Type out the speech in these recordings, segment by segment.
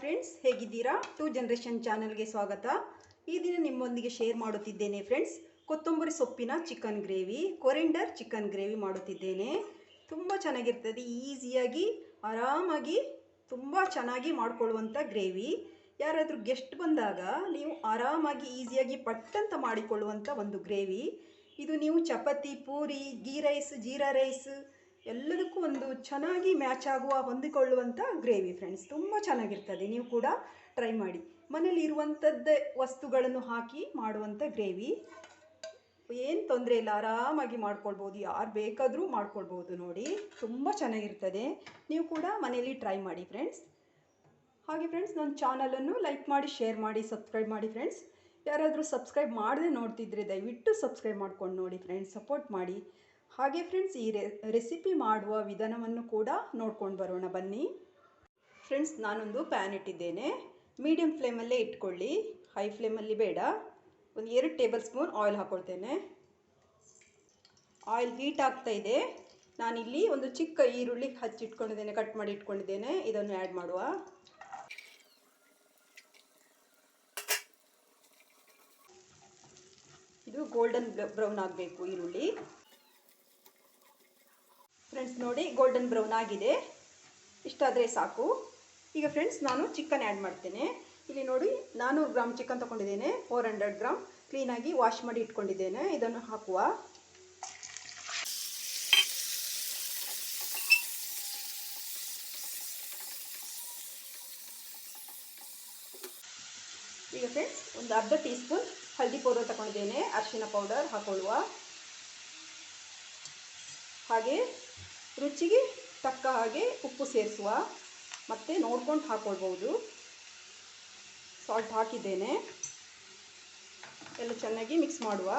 Friends ಹೇಗಿದ್ದೀರಾ? Two generation ಚಾನಲ್ಗೆ ಸ್ವಾಗತ. ಈ ದಿನ ನಿಮ್ಮೊಂದಿಗೆ ಶೇರ್ ಮಾಡುತ್ತಿದ್ದೇನೆ ಫ್ರೆಂಡ್ಸ್ ಕೊತ್ತಂಬರಿ ಸೊಪ್ಪಿನ chicken gravy coriander chicken gravy ಮಾಡುತ್ತಿದ್ದೇನೆ. ತುಂಬ ಚೆನ್ನಾಗಿರ್ತದೆ, ಈಸಿಯಾಗಿ, ಆರಾಮಾಗಿ, ತುಂಬ ಚೆನ್ನಾಗಿ ಮಾಡಿಕೊಳ್ಳುವಂಥ ಗ್ರೇವಿ ಯಾರಾದರೂ ಗೆಸ್ಟ್ ಬಂದಾಗ ನೀವು ಆರಾಮಾಗಿ, ಈಸಿಯಾಗಿ ಪಟ್ಟಂತ ಮಾಡಿಕೊಳ್ಳುವಂಥ ಒಂದು ಗ್ರೇವಿ ಇದು ನೀವು chapati, puri ghee rice jeera rice ಎಲ್ಲದಕ್ಕೂ ಒಂದು ಚೆನ್ನಾಗಿ ಮ್ಯಾಚ್ ಆಗುವ ಹೊಂದಿಕೊಳ್ಳುವಂಥ ಗ್ರೇವಿ ಫ್ರೆಂಡ್ಸ್ ತುಂಬ ಚೆನ್ನಾಗಿರ್ತದೆ. ನೀವು ಕೂಡ ಟ್ರೈ ಮಾಡಿ. ಮನೇಲಿ ಇರುವಂಥದ್ದೇ ವಸ್ತುಗಳನ್ನು ಹಾಕಿ ಮಾಡುವಂಥ ಗ್ರೇವಿ. ಏನು ತೊಂದರೆ ಇಲ್ಲ. ಆರಾಮಾಗಿ ಮಾಡ್ಕೊಳ್ಬೋದು. ಯಾರು ಬೇಕಾದರೂ ಮಾಡ್ಕೊಳ್ಬೋದು ನೋಡಿ. ತುಂಬ ಚೆನ್ನಾಗಿರ್ತದೆ. ನೀವು ಕೂಡ ಮನೆಯಲ್ಲಿ ಟ್ರೈ ಮಾಡಿ ಫ್ರೆಂಡ್ಸ್ ಹಾಗೆ ಫ್ರೆಂಡ್ಸ್ ನನ್ನ ಚಾನಲನ್ನು ಲೈಕ್ ಮಾಡಿ ಶೇರ್ ಮಾಡಿ ಸಬ್ಸ್ಕ್ರೈಬ್ ಮಾಡಿ ಫ್ರೆಂಡ್ಸ್ ಯಾರಾದರೂ ಸಬ್ಸ್ಕ್ರೈಬ್ ಮಾಡದೆ ನೋಡ್ತಿದ್ರೆ ದಯವಿಟ್ಟು ಸಬ್ಸ್ಕ್ರೈಬ್ ಮಾಡ್ಕೊಂಡು ನೋಡಿ ಫ್ರೆಂಡ್ಸ್ ಸಪೋರ್ಟ್ ಮಾಡಿ. ಹಾಗೆ ಫ್ರೆಂಡ್ಸ್ ಈ ರೆಸಿಪಿ ಮಾಡುವ ವಿಧಾನವನ್ನು ಕೂಡ ನೋಡ್ಕೊಂಡು ಬರೋಣ ಬನ್ನಿ. ಫ್ರೆಂಡ್ಸ್ ನಾನೊಂದು ಪ್ಯಾನ್ ಇಟ್ಟಿದ್ದೇನೆ. ಮೀಡಿಯಮ್ ಫ್ಲೇಮಲ್ಲೇ ಇಟ್ಕೊಳ್ಳಿ. ಹೈ ಫ್ಲೇಮಲ್ಲಿ ಬೇಡ. ಒಂದು ಎರಡು ಟೇಬಲ್ ಸ್ಪೂನ್ ಆಯಿಲ್ ಹಾಕ್ಕೊಳ್ತೇನೆ ಆಯಿಲ್ ಹೀಟ್ ಆಗ್ತಾ ಇದೆ. ನಾನಿಲ್ಲಿ ಒಂದು ಚಿಕ್ಕ ಈರುಳ್ಳಿ ಹಚ್ಚಿಟ್ಕೊಂಡಿದ್ದೇನೆ ಕಟ್ ಮಾಡಿ ಇಟ್ಕೊಂಡಿದ್ದೇನೆ. ಇದನ್ನು ಆ್ಯಡ್ ಮಾಡುವ. ಇದು ಗೋಲ್ಡನ್ ಬ್ರೌನ್ ಆಗಬೇಕು ಈರುಳ್ಳಿ. ಫ್ರೆಂಡ್ಸ್ ನೋಡಿ ಗೋಲ್ಡನ್ ಬ್ರೌನ್ ಆಗಿದೆ. ಇಷ್ಟಾದರೆ ಸಾಕು. ಈಗ ಫ್ರೆಂಡ್ಸ್ ನಾನು ಚಿಕನ್ ಆ್ಯಡ್ ಮಾಡ್ತೇನೆ. ಇಲ್ಲಿ ನೋಡಿ ನಾನ್ನೂರು ಗ್ರಾಮ್ ಚಿಕನ್ ತೊಗೊಂಡಿದ್ದೇನೆ. ಫೋರ್ ಹಂಡ್ರೆಡ್ ಗ್ರಾಮ್ ಕ್ಲೀನಾಗಿ ವಾಶ್ ಮಾಡಿ ಇಟ್ಕೊಂಡಿದ್ದೇನೆ. ಇದನ್ನು ಹಾಕುವ. ಈಗ ಫ್ರೆಂಡ್ಸ್ ಒಂದು ಅರ್ಧ ಟೀ ಸ್ಪೂನ್ ಪೌಡರ್ ತಗೊಂಡಿದ್ದೇನೆ. ಅರಿಶಿನ ಪೌಡರ್ ಹಾಕೊಳ್ಳುವ. ಹಾಗೆ ರುಚಿಗೆ ತಕ್ಕ ಹಾಗೆ ಉಪ್ಪು ಸೇರಿಸುವ. ಮತ್ತು ನೋಡ್ಕೊಂಡು ಹಾಕ್ಕೊಳ್ಬೋದು ಸಾಲ್ಟ್ ಹಾಕಿದ್ದೇನೆ. ಎಲ್ಲ ಚೆನ್ನಾಗಿ ಮಿಕ್ಸ್ ಮಾಡುವ.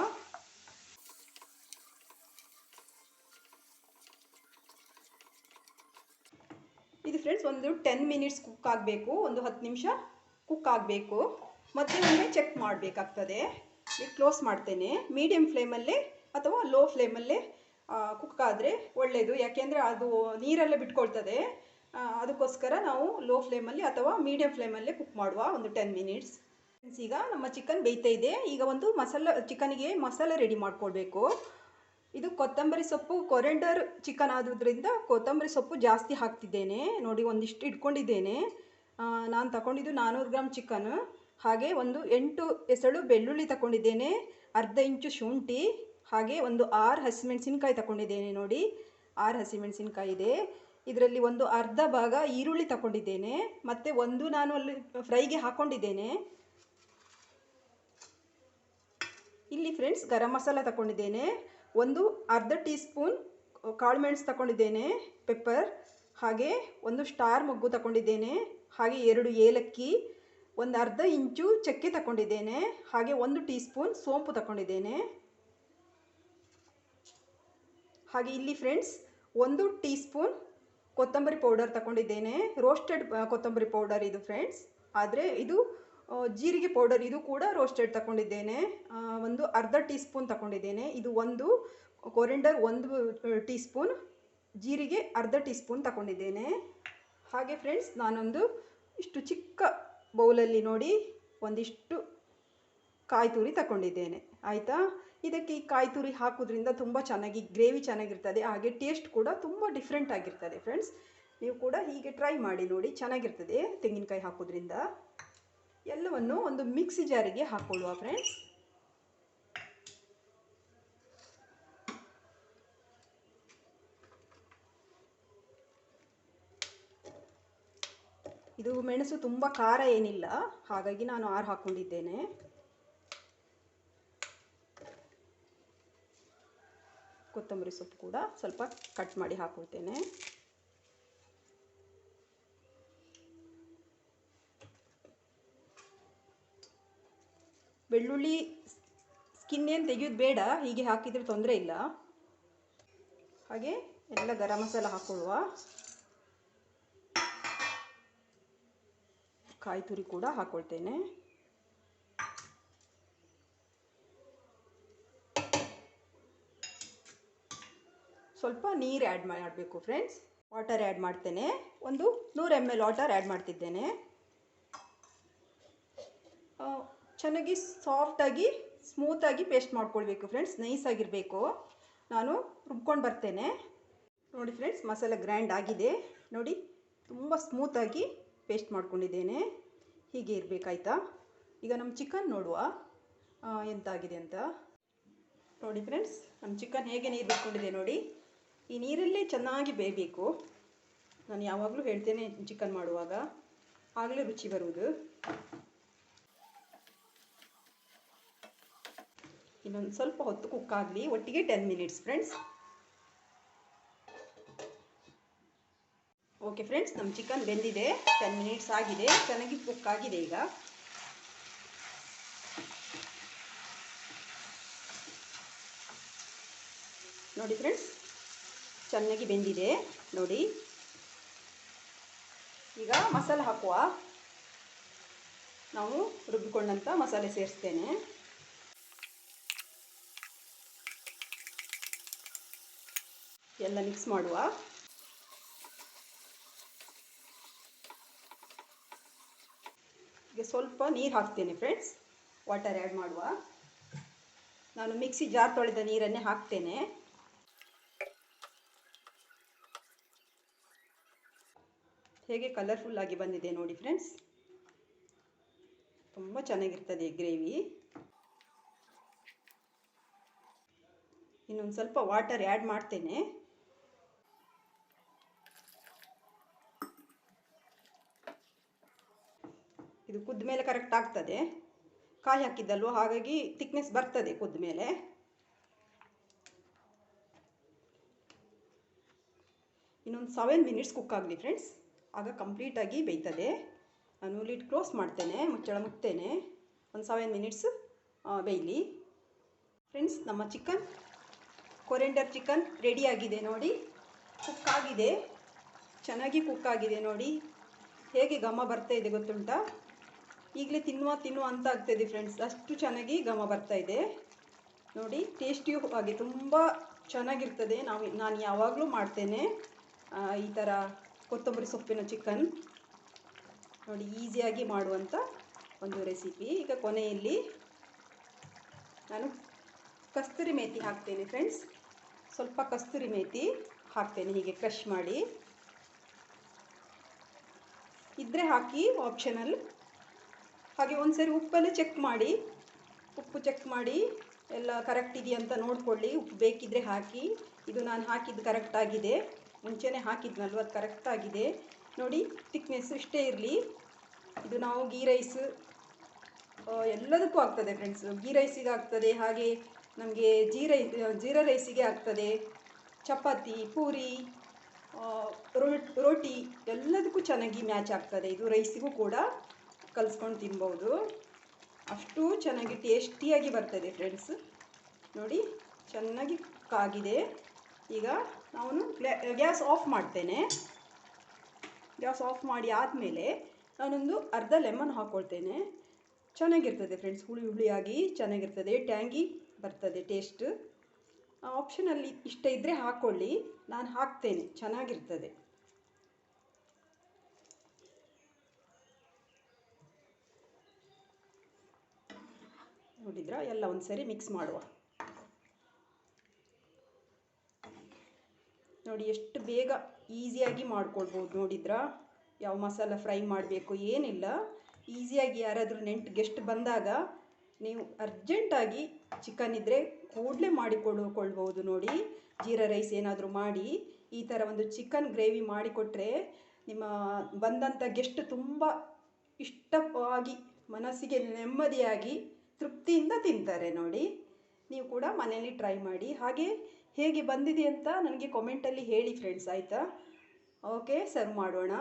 ಇದು ಫ್ರೆಂಡ್ಸ್ ಒಂದು ಟೆನ್ ಮಿನಿಟ್ಸ್ ಕುಕ್ ಆಗಬೇಕು. ಒಂದು ಹತ್ತು ನಿಮಿಷ ಕುಕ್ ಆಗಬೇಕು. ಮತ್ತೆ ಒಮ್ಮೆ ಚೆಕ್ ಮಾಡಬೇಕಾಗ್ತದೆ. ಕ್ಲೋಸ್ ಮಾಡ್ತೇನೆ. ಮೀಡಿಯಮ್ ಫ್ಲೇಮಲ್ಲೇ ಅಥವಾ ಲೋ ಫ್ಲೇಮಲ್ಲೇ ಕುಕ್ ಆದರೆ ಒಳ್ಳೆಯದು ಯಾಕೆಂದರೆ ಅದು ನೀರೆಲ್ಲ ಬಿಟ್ಕೊಳ್ತದೆ. ಅದಕ್ಕೋಸ್ಕರ ನಾವು ಲೋ ಫ್ಲೇಮಲ್ಲಿ ಅಥವಾ ಮೀಡಿಯಮ್ ಫ್ಲೇಮಲ್ಲೇ ಕುಕ್ ಮಾಡುವ ಒಂದು ಟೆನ್ ಮಿನಿಟ್ಸ್ ಫ್ರೆಂಡ್ಸ್ ಈಗ ನಮ್ಮ ಚಿಕನ್ ಬೇಯ್ತಾ ಇದೆ. ಈಗ ಒಂದು ಮಸಾಲ ಚಿಕನಿಗೆ ಮಸಾಲೆ ರೆಡಿ ಮಾಡ್ಕೊಳ್ಬೇಕು. ಇದು ಕೊತ್ತಂಬರಿ ಸೊಪ್ಪು ಕೊರೆಂಡರ್ ಚಿಕನ್ ಆದುದರಿಂದ ಕೊತ್ತಂಬರಿ ಸೊಪ್ಪು ಜಾಸ್ತಿ ಹಾಕ್ತಿದ್ದೇನೆ. ನೋಡಿ, ಒಂದಿಷ್ಟು ಇಟ್ಕೊಂಡಿದ್ದೇನೆ. ನಾನು ತಗೊಂಡಿದ್ದು ನಾನ್ನೂರು ಗ್ರಾಮ್ ಚಿಕನ್ ಹಾಗೆ ಒಂದು ಎಂಟು ಎಸಳು ಬೆಳ್ಳುಳ್ಳಿ ತಗೊಂಡಿದ್ದೇನೆ. ಅರ್ಧ ಇಂಚು ಶುಂಠಿ. ಹಾಗೆ ಒಂದು ಆರು ಹಸಿಮೆಣಸಿನ್ಕಾಯಿ ತಗೊಂಡಿದ್ದೇನೆ ನೋಡಿ. ಆರು ಹಸಿಮೆಣಸಿನ್ಕಾಯಿ ಇದೆ. ಇದರಲ್ಲಿ ಒಂದು ಅರ್ಧ ಭಾಗ ಈರುಳ್ಳಿ ತಗೊಂಡಿದ್ದೇನೆ ಮತ್ತು ಒಂದು ನಾನು ಅಲ್ಲಿ ಫ್ರೈಗೆ ಹಾಕ್ಕೊಂಡಿದ್ದೇನೆ ಇಲ್ಲಿ ಫ್ರೆಂಡ್ಸ್ ಗರಂ ಮಸಾಲ ತಗೊಂಡಿದ್ದೇನೆ ಒಂದು ಅರ್ಧ ಟೀ ಸ್ಪೂನ್ ಕಾಳುಮೆಣಸು ತಗೊಂಡಿದ್ದೇನೆ ಪೆಪ್ಪರ್. ಹಾಗೆ ಒಂದು ಸ್ಟಾರ್ ಮೊಗ್ಗು ತಗೊಂಡಿದ್ದೇನೆ ಹಾಗೆ ಎರಡು ಏಲಕ್ಕಿ, ಒಂದು ಅರ್ಧ ಇಂಚು ಚಕ್ಕೆ ತಗೊಂಡಿದ್ದೇನೆ ಹಾಗೆ ಒಂದು ಟೀ ಸ್ಪೂನ್ ಸೋಂಪು ತಗೊಂಡಿದ್ದೇನೆ ಹಾಗೆ ಇಲ್ಲಿ ಫ್ರೆಂಡ್ಸ್ ಒಂದು ಟೀ ಸ್ಪೂನ್ ಕೊತ್ತಂಬರಿ ಪೌಡರ್ ತಗೊಂಡಿದ್ದೇನೆ. ರೋಸ್ಟೆಡ್ ಕೊತ್ತಂಬರಿ ಪೌಡರ್ ಇದು ಫ್ರೆಂಡ್ಸ್ ಆದರೆ ಇದು ಜೀರಿಗೆ ಪೌಡರ್ ಇದು ಕೂಡ ರೋಸ್ಟೆಡ್ ತಗೊಂಡಿದ್ದೇನೆ. ಒಂದು ಅರ್ಧ ಟೀ ಸ್ಪೂನ್ ತಗೊಂಡಿದ್ದೇನೆ. ಇದು ಒಂದು ಕೊರೆಂಡರ್ ಒಂದು ಟೀ ಸ್ಪೂನ್ ಜೀರಿಗೆ ಅರ್ಧ ಟೀ ಸ್ಪೂನ್ ತಗೊಂಡಿದ್ದೇನೆ. ಹಾಗೆ ಫ್ರೆಂಡ್ಸ್ ನಾನೊಂದು ಇಷ್ಟು ಚಿಕ್ಕ ಬೌಲಲ್ಲಿ ನೋಡಿ ಒಂದಿಷ್ಟು ಕಾಯಿ ತುರಿ ತಗೊಂಡಿದ್ದೇನೆ. ಆಯಿತಾ? ಇದಕ್ಕೆ ಈ ಕಾಯಿ ತುರಿ ಹಾಕೋದ್ರಿಂದ ತುಂಬ ಚೆನ್ನಾಗಿ ಗ್ರೇವಿ ಚೆನ್ನಾಗಿರ್ತದೆ, ಹಾಗೆ ಟೇಸ್ಟ್ ಕೂಡ ತುಂಬ ಡಿಫ್ರೆಂಟ್ ಆಗಿರ್ತದೆ ಫ್ರೆಂಡ್ಸ್ ನೀವು ಕೂಡ ಹೀಗೆ ಟ್ರೈ ಮಾಡಿ ನೋಡಿ ಚೆನ್ನಾಗಿರ್ತದೆ ತೆಂಗಿನಕಾಯಿ ಹಾಕೋದ್ರಿಂದ. ಎಲ್ಲವನ್ನು ಒಂದು ಮಿಕ್ಸಿ ಜಾರಿಗೆ ಹಾಕೊಳ್ಳುವ ಫ್ರೆಂಡ್ಸ್ ಇದು ಮೆಣಸು ತುಂಬ ಖಾರ ಏನಿಲ್ಲ, ಹಾಗಾಗಿ ನಾನು ಆರು ಹಾಕ್ಕೊಂಡಿದ್ದೇನೆ ಕೊತ್ತಂಬರಿ ಸೊಪ್ಪು ಕೂಡ ಸ್ವಲ್ಪ ಕಟ್ ಮಾಡಿ ಹಾಕೊಳ್ತೇನೆ. ಬೆಳ್ಳುಳ್ಳಿ ಸ್ಕಿನ್ ಏನು ತೆಗೆಯೋದು ಬೇಡ, ಹೀಗೆ ಹಾಕಿದರೆ ತೊಂದರೆ ಇಲ್ಲ. ಹಾಗೆ ಎಲ್ಲ ಗರಂ ಮಸಾಲ ಹಾಕೊಳ್ಳುವ. ಕಾಯಿ ತುರಿ ಕೂಡ ಹಾಕ್ಕೊಳ್ತೇನೆ ಸ್ವಲ್ಪ ನೀರು ಆ್ಯಡ್ ಮಾಡಬೇಕು ಫ್ರೆಂಡ್ಸ್ ವಾಟರ್ ಆ್ಯಡ್ ಮಾಡ್ತೇನೆ. ಒಂದು ನೂರು ಎಂ ಎಲ್ ವಾಟರ್ ಆ್ಯಡ್ ಮಾಡ್ತಿದ್ದೇನೆ. ಚೆನ್ನಾಗಿ ಸಾಫ್ಟಾಗಿ ಸ್ಮೂತಾಗಿ ಪೇಸ್ಟ್ ಮಾಡ್ಕೊಳ್ಬೇಕು ಫ್ರೆಂಡ್ಸ್ ನೈಸಾಗಿರಬೇಕು ನಾನು ರುಬ್ಕೊಂಡು ಬರ್ತೇನೆ. ನೋಡಿ ಫ್ರೆಂಡ್ಸ್ ಮಸಾಲ ಗ್ರ್ಯಾಂಡ್ ಆಗಿದೆ. ನೋಡಿ, ತುಂಬ ಸ್ಮೂತಾಗಿ ಪೇಸ್ಟ್ ಮಾಡ್ಕೊಂಡಿದ್ದೇನೆ. ಹೀಗೆ ಇರಬೇಕಾಯ್ತಾ? ಈಗ ನಮ್ಮ ಚಿಕನ್ ನೋಡುವ. ಎಂತಾಗಿದೆ ಅಂತ. ನೋಡಿ ಫ್ರೆಂಡ್ಸ್ ನಮ್ಮ ಚಿಕನ್ ಹೇಗೆ ನೀರು ಬಿಟ್ಕೊಂಡಿದೆ ನೋಡಿ. ಈ ನೀರಲ್ಲೇ ಚೆನ್ನಾಗಿ ಬೇಯಬೇಕು. ನಾನು ಯಾವಾಗಲೂ ಹೇಳ್ತೇನೆ ಚಿಕನ್ ಮಾಡುವಾಗ. ಆಗಲೇ ರುಚಿ ಬರುವುದು. ಇನ್ನೊಂದು ಸ್ವಲ್ಪ ಹೊತ್ತು ಕುಕ್ ಆಗಲಿ. ಒಟ್ಟಿಗೆ ten minutes friends okay friends ನಮ್ಮ ಚಿಕನ್ ಬೆಂದಿದೆ. ಟೆನ್ ಮಿನಿಟ್ಸ್ ಆಗಿದೆ. ಚೆನ್ನಾಗಿ ಕುಕ್ ಆಗಿದೆ ಈಗ. ನೋಡಿ ಫ್ರೆಂಡ್ಸ್ ಚೆನ್ನಾಗಿ ಬೆಂದಿದೆ. ನೋಡಿ. ಈಗ ಮಸಾಲೆ ಹಾಕುವ. ನಾವು ರುಬ್ಬಿಕೊಂಡಂಥ ಮಸಾಲೆ ಸೇರಿಸ್ತೇನೆ. ಎಲ್ಲ ಮಿಕ್ಸ್ ಮಾಡುವ. ಈಗ ಸ್ವಲ್ಪ ನೀರು ಹಾಕ್ತೇನೆ ಫ್ರೆಂಡ್ಸ್ ವಾಟರ್ ಆ್ಯಡ್ ಮಾಡುವ. ನಾನು ಮಿಕ್ಸಿ ಜಾರ್ ತೊಳೆದ ನೀರನ್ನೇ ಹಾಕ್ತೇನೆ. ಹೇಗೆ ಕಲರ್ಫುಲ್ ಆಗಿ ಬಂದಿದೆ ನೋಡಿ ಫ್ರೆಂಡ್ಸ್ ತುಂಬ ಚೆನ್ನಾಗಿರ್ತದೆ ಗ್ರೇವಿ ಇನ್ನೊಂದು ಸ್ವಲ್ಪ ವಾಟರ್ ಆ್ಯಡ್ ಮಾಡ್ತೇನೆ. ಇದು ಕುದ್ದ ಮೇಲೆ ಕರೆಕ್ಟ್ ಆಗ್ತದೆ. ಕಾಯಿ ಹಾಕಿದ್ದಲ್ವ? ಹಾಗಾಗಿ ಥಿಕ್ನೆಸ್ ಬರ್ತದೆ ಕುದ್ದ ಮೇಲೆ. ಇನ್ನೊಂದು ಸೆವೆನ್ ಮಿನಿಟ್ಸ್ ಕುಕ್ ಆಗಲಿ ಫ್ರೆಂಡ್ಸ್ ಆಗ ಕಂಪ್ಲೀಟಾಗಿ ಬೇಯ್ತದೆ. ನಾನು ಲಿಡ್ ಕ್ಲೋಸ್ ಮಾಡ್ತೇನೆ, ಮುಚ್ಚಳ ಮುಕ್ತೇನೆ ಒಂದು ಸೆವೆನ್ ಮಿನಿಟ್ಸ್ ಬೇಯಲಿ. ಫ್ರೆಂಡ್ಸ್ ನಮ್ಮ ಚಿಕನ್ ಕೊರೆಂಡರ್ ಚಿಕನ್ ರೆಡಿಯಾಗಿದೆ ನೋಡಿ. ಕುಕ್ ಆಗಿದೆ. ಚೆನ್ನಾಗಿ ಕುಕ್ ಆಗಿದೆ ನೋಡಿ. ಹೇಗೆ ಘಮ ಬರ್ತಾ ಇದೆ ಗೊತ್ತುಂಟಾ? ಈಗಲೇ ತಿನ್ನುವ ತಿನ್ನುವ ಅಂತ ಆಗ್ತಾಯಿದೆ ಫ್ರೆಂಡ್ಸ್ ಅಷ್ಟು ಚೆನ್ನಾಗಿ ಘಮ ಬರ್ತಾ ಇದೆ. ನೋಡಿ ಟೇಸ್ಟಿಯೂ ಹಾಗೆ ತುಂಬ ಚೆನ್ನಾಗಿರ್ತದೆ. ನಾವು, ನಾನು ಯಾವಾಗಲೂ ಮಾಡ್ತೇನೆ. ಈ ಥರ ಕೊತ್ತಂಬರಿ ಸೊಪ್ಪಿನ ಚಿಕನ್ ನೋಡಿ ಈಸಿಯಾಗಿ ಮಾಡುವಂಥ ಒಂದು ರೆಸಿಪಿ ಈಗ ಕೊನೆಯಲ್ಲಿ ನಾನು ಕಸ್ತೂರಿ ಮೇತಿ ಹಾಕ್ತೇನೆ ಫ್ರೆಂಡ್ಸ್ ಸ್ವಲ್ಪ ಕಸ್ತೂರಿ ಮೇತಿ ಹಾಕ್ತೇನೆ, ಹೀಗೆ ಕ್ರಷ್ ಮಾಡಿ. ಇದ್ದರೆ ಹಾಕಿ ಆಪ್ಷನಲ್ ಹಾಗೆ ಒಂದು ಸರಿ ಉಪ್ಪನ್ನು ಚೆಕ್ ಮಾಡಿ. ಉಪ್ಪು ಚೆಕ್ ಮಾಡಿ. ಎಲ್ಲ ಕರೆಕ್ಟ್ ಇದೆಯಾ ಅಂತ ನೋಡಿಕೊಳ್ಳಿ. ಉಪ್ಪು ಬೇಕಿದ್ರೆ ಹಾಕಿ. ಇದು ನಾನು ಹಾಕಿದ್ದು ಕರೆಕ್ಟ್ ಆಗಿದೆ. ಮುಂಚೆನೇ ಹಾಕಿದ್ನಲ್ವ ಅದು ಕರೆಕ್ಟ್ ಆಗಿದೆ. ನೋಡಿ ತಿಕ್ನೆಸ್ ಇಷ್ಟೇ ಇರಲಿ. ಇದು ನಾವು ಗೀ ರೈಸ್ ಎಲ್ಲದಕ್ಕೂ ಆಗ್ತದೆ ಫ್ರೆಂಡ್ಸ್ ಗೀ ರೈಸಿಗೆ ಆಗ್ತದೆ, ಹಾಗೆ ನಮಗೆ ಜೀರೈ, ಜೀರಾ ರೈಸಿಗೆ ಆಗ್ತದೆ. ಚಪಾತಿ, ಪೂರಿ ರೋಟಿ ಎಲ್ಲದಕ್ಕೂ ಚೆನ್ನಾಗಿ ಮ್ಯಾಚ್ ಆಗ್ತದೆ. ಇದು ರೈಸಿಗೂ ಕೂಡ ಕಲಿಸ್ಕೊಂಡು ತಿನ್ಬೋದು. ಅಷ್ಟು ಚೆನ್ನಾಗಿ ಟೇಸ್ಟಿಯಾಗಿ ಬರ್ತದೆ ಫ್ರೆಂಡ್ಸ್ ನೋಡಿ, ಚೆನ್ನಾಗಿ ಕಾಗಿದೆ. ಈಗ ನಾನು ಗ್ಯಾಸ್ ಆಫ್ ಮಾಡ್ತೇನೆ. ಗ್ಯಾಸ್ ಆಫ್ ಮಾಡಿ ಆದಮೇಲೆ ನಾನೊಂದು ಅರ್ಧ ಲೆಮನ್ ಹಾಕ್ಕೊಳ್ತೇನೆ ಚೆನ್ನಾಗಿರ್ತದೆ ಫ್ರೆಂಡ್ಸ್, ಹುಳಿ ಹುಳಿಯಾಗಿ ಚೆನ್ನಾಗಿರ್ತದೆ, ಟ್ಯಾಂಗಿ ಬರ್ತದೆ ಟೇಸ್ಟ್. ಆಪ್ಷನಲ್ಲಿ ಇಷ್ಟ ಇದ್ದರೆ ಹಾಕ್ಕೊಳ್ಳಿ ನಾನು ಹಾಕ್ತೇನೆ, ಚೆನ್ನಾಗಿರ್ತದೆ. ನೋಡಿದ್ರಾ? ಎಲ್ಲ ಒಂದು ಸರಿ ಮಿಕ್ಸ್ ಮಾಡುವ. ನೋಡಿ, ಎಷ್ಟು ಬೇಗ ಈಸಿಯಾಗಿ ಮಾಡ್ಕೊಳ್ಬೋದು ನೋಡಿದ್ರಾ? ಯಾವ ಮಸಾಲ ಫ್ರೈ ಮಾಡಬೇಕು ಏನಿಲ್ಲ. ಈಸಿಯಾಗಿ ಯಾರಾದರೂ ನೆಂಟು, ಗೆಸ್ಟ್ ಬಂದಾಗ ನೀವು ಅರ್ಜೆಂಟಾಗಿ ಚಿಕನ್ ಇದ್ದರೆ ಕೂಡಲೇ ಮಾಡಿಕೊಳ್ಳುಕೊಳ್ಬೋದು ನೋಡಿ. ಜೀರಾ ರೈಸ್ ಏನಾದರೂ ಮಾಡಿ, ಈ ಥರ ಒಂದು ಚಿಕನ್ ಗ್ರೇವಿ ಮಾಡಿಕೊಟ್ರೆ ನಿಮ್ಮ ಬಂದಂಥ ಗೆಸ್ಟ್ ತುಂಬ ಇಷ್ಟವಾಗಿ ಮನಸ್ಸಿಗೆ ನೆಮ್ಮದಿಯಾಗಿ ತೃಪ್ತಿಯಿಂದ ತಿಂತಾರೆ ನೋಡಿ. ನೀವು ಕೂಡ ಮನೆಯಲ್ಲಿ ಟ್ರೈ ಮಾಡಿ. ಹಾಗೆ ಹೇಗೆ ಬಂದಿದೆ ಅಂತ ನನಗೆ ಕಾಮೆಂಟಲ್ಲಿ ಹೇಳಿ ಫ್ರೆಂಡ್ಸ್ ಆಯಿತಾ? ಓಕೆ ಸರ್ವ್ ಮಾಡೋಣ.